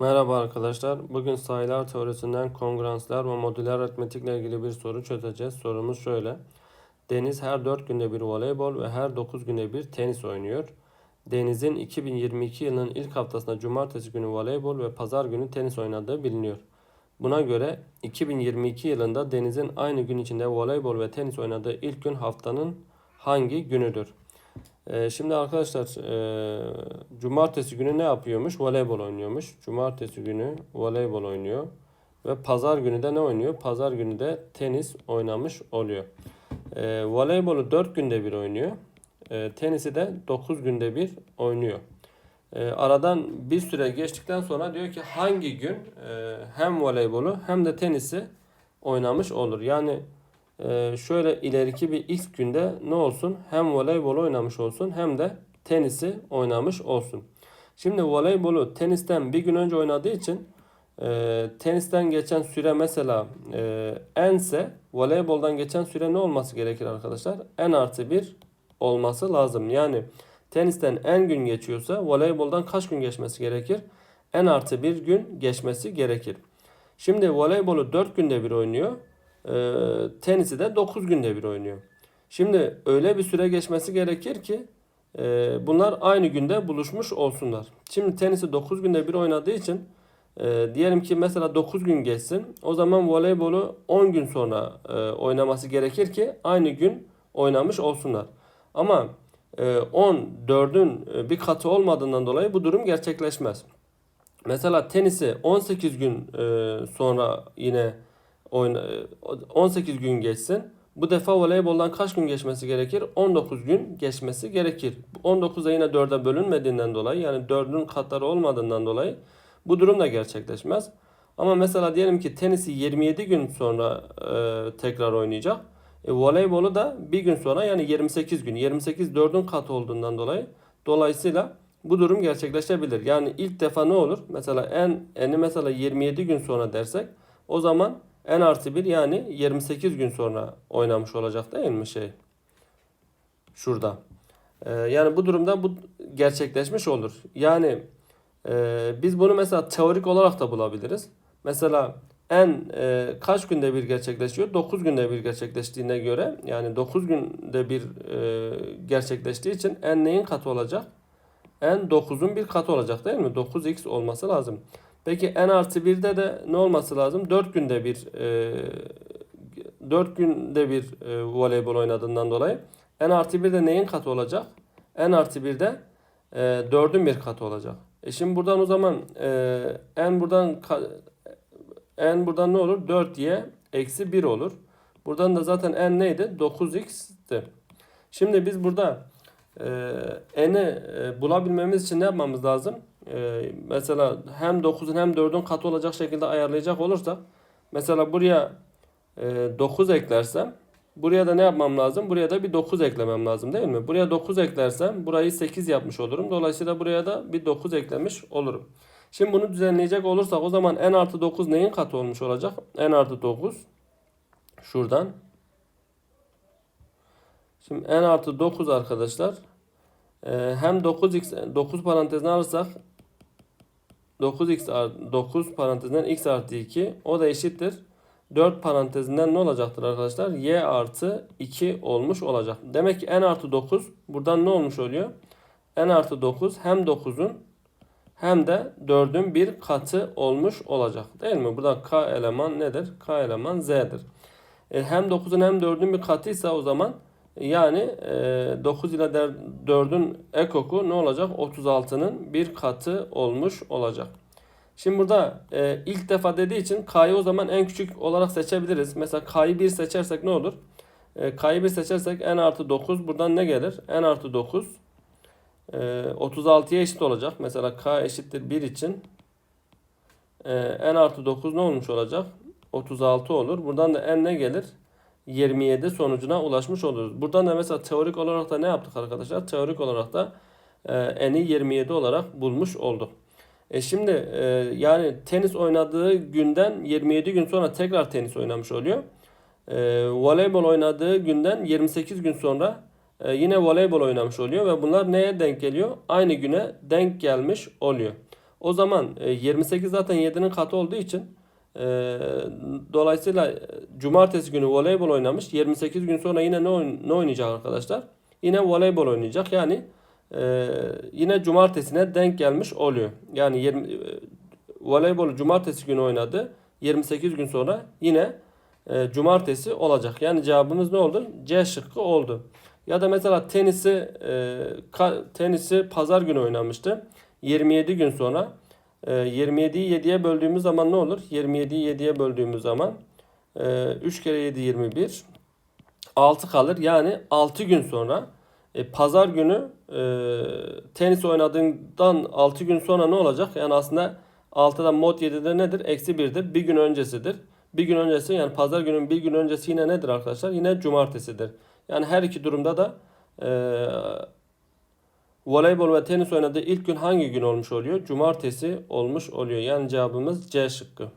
Merhaba arkadaşlar. Bugün sayılar teorisinden kongruensler ve modüler aritmetikle ilgili bir soru çözeceğiz. Sorumuz şöyle. Deniz her 4 günde bir voleybol ve her 9 günde bir tenis oynuyor. Deniz'in 2022 yılının ilk haftasında cumartesi günü voleybol ve pazar günü tenis oynadığı biliniyor. Buna göre 2022 yılında Deniz'in aynı gün içinde voleybol ve tenis oynadığı ilk gün haftanın hangi günüdür? Ee, şimdi arkadaşlar e, cumartesi günü ne yapıyormuş? Voleybol oynuyormuş. Cumartesi günü voleybol oynuyor. Ve pazar günü de ne oynuyor? Pazar günü de tenis oynamış oluyor. E, voleybolu 4 günde bir oynuyor. E, tenisi de 9 günde bir oynuyor. E, aradan bir süre geçtikten sonra diyor ki hangi gün e, hem voleybolu hem de tenisi oynamış olur. Yani ee, şöyle ileriki bir ilk günde ne olsun? Hem voleybol oynamış olsun hem de tenisi oynamış olsun. Şimdi voleybolu tenisten bir gün önce oynadığı için e, tenisten geçen süre mesela e, ense voleyboldan geçen süre ne olması gerekir arkadaşlar? En artı bir olması lazım. Yani tenisten en gün geçiyorsa voleyboldan kaç gün geçmesi gerekir? En artı bir gün geçmesi gerekir. Şimdi voleybolu 4 günde bir oynuyor. E, tenisi de 9 günde bir oynuyor. Şimdi öyle bir süre geçmesi gerekir ki e, bunlar aynı günde buluşmuş olsunlar. Şimdi tenisi 9 günde bir oynadığı için e, diyelim ki mesela 9 gün geçsin. O zaman voleybolu 10 gün sonra e, oynaması gerekir ki aynı gün oynamış olsunlar. Ama e, 14'ün e, bir katı olmadığından dolayı bu durum gerçekleşmez. Mesela tenisi 18 gün sonra yine 18 gün geçsin. Bu defa voleyboldan kaç gün geçmesi gerekir? 19 gün geçmesi gerekir. 19'a yine 4'e bölünmediğinden dolayı yani 4'ün katları olmadığından dolayı bu durum da gerçekleşmez. Ama mesela diyelim ki tenisi 27 gün sonra e, tekrar oynayacak. E, voleybolu da bir gün sonra yani 28 gün. 28 4'ün katı olduğundan dolayı dolayısıyla bu durum gerçekleşebilir. Yani ilk defa ne olur? Mesela en eni mesela 27 gün sonra dersek o zaman n artı 1 yani 28 gün sonra oynamış olacak değil mi şey? Şurada. Ee, yani bu durumda bu gerçekleşmiş olur. Yani e, biz bunu mesela teorik olarak da bulabiliriz. Mesela en e, kaç günde bir gerçekleşiyor? 9 günde bir gerçekleştiğine göre yani 9 günde bir e, gerçekleştiği için n neyin katı olacak? n 9'un bir katı olacak değil mi? 9x olması lazım. Peki n artı 1'de de ne olması lazım? 4 günde bir e, 4 günde bir e, voleybol oynadığından dolayı n artı 1'de neyin katı olacak? n artı 1'de e, 4'ün bir katı olacak. E şimdi buradan o zaman e, n buradan n buradan ne olur? 4 diye eksi 1 olur. Buradan da zaten n neydi? 9x'ti. Şimdi biz burada e, n'i e, bulabilmemiz için ne yapmamız lazım? E, mesela hem 9'un hem 4'ün katı olacak şekilde ayarlayacak olursak mesela buraya e, 9 eklersem buraya da ne yapmam lazım? Buraya da bir 9 eklemem lazım değil mi? Buraya 9 eklersem burayı 8 yapmış olurum. Dolayısıyla buraya da bir 9 eklemiş olurum. Şimdi bunu düzenleyecek olursak o zaman n artı 9 neyin katı olmuş olacak? n artı 9 şuradan. Şimdi n artı 9 arkadaşlar e, hem 9x 9 parantezine alırsak 9x artı 9 parantezinden x artı 2 o da eşittir. 4 parantezinden ne olacaktır arkadaşlar? y artı 2 olmuş olacak. Demek ki n artı 9 buradan ne olmuş oluyor? n artı 9 hem 9'un hem de 4'ün bir katı olmuş olacak. Değil mi? Burada k eleman nedir? k eleman z'dir. E, hem 9'un hem 4'ün bir katıysa o zaman yani e, 9 ile 4'ün ekoku ne olacak? 36'nın bir katı olmuş olacak. Şimdi burada e, ilk defa dediği için K'yı o zaman en küçük olarak seçebiliriz. Mesela K'yı 1 seçersek ne olur? E, K'yı 1 seçersek n artı 9 buradan ne gelir? n artı 9 e, 36'ya eşit olacak. Mesela K eşittir 1 için e, n artı 9 ne olmuş olacak? 36 olur. Buradan da n ne gelir? 27 sonucuna ulaşmış oluruz. Buradan da mesela teorik olarak da ne yaptık arkadaşlar? Teorik olarak da e, n'i 27 olarak bulmuş olduk. E şimdi e, yani tenis oynadığı günden 27 gün sonra tekrar tenis oynamış oluyor. E, voleybol oynadığı günden 28 gün sonra e, yine voleybol oynamış oluyor ve bunlar neye denk geliyor? Aynı güne denk gelmiş oluyor. O zaman e, 28 zaten 7'nin katı olduğu için e, dolayısıyla cumartesi günü voleybol oynamış. 28 gün sonra yine ne, oyn- ne oynayacak arkadaşlar? Yine voleybol oynayacak. Yani e, yine cumartesine denk gelmiş oluyor. Yani 20, e, voleybolu cumartesi günü oynadı. 28 gün sonra yine e, cumartesi olacak. Yani cevabımız ne oldu? C şıkkı oldu. Ya da mesela tenisi e, tenisi pazar günü oynamıştı. 27 gün sonra 27'yi 7'ye böldüğümüz zaman ne olur? 27'yi 7'ye böldüğümüz zaman e, 3 kere 7 21 6 kalır. Yani 6 gün sonra e, pazar günü e, tenis oynadığından 6 gün sonra ne olacak? Yani aslında 6'dan mod 7'de nedir? Eksi 1'dir. Bir gün öncesidir. Bir gün öncesi yani pazar günün bir gün öncesi yine nedir arkadaşlar? Yine cumartesidir. Yani her iki durumda da e, voleybol ve tenis oynadığı ilk gün hangi gün olmuş oluyor? Cumartesi olmuş oluyor. Yani cevabımız C şıkkı.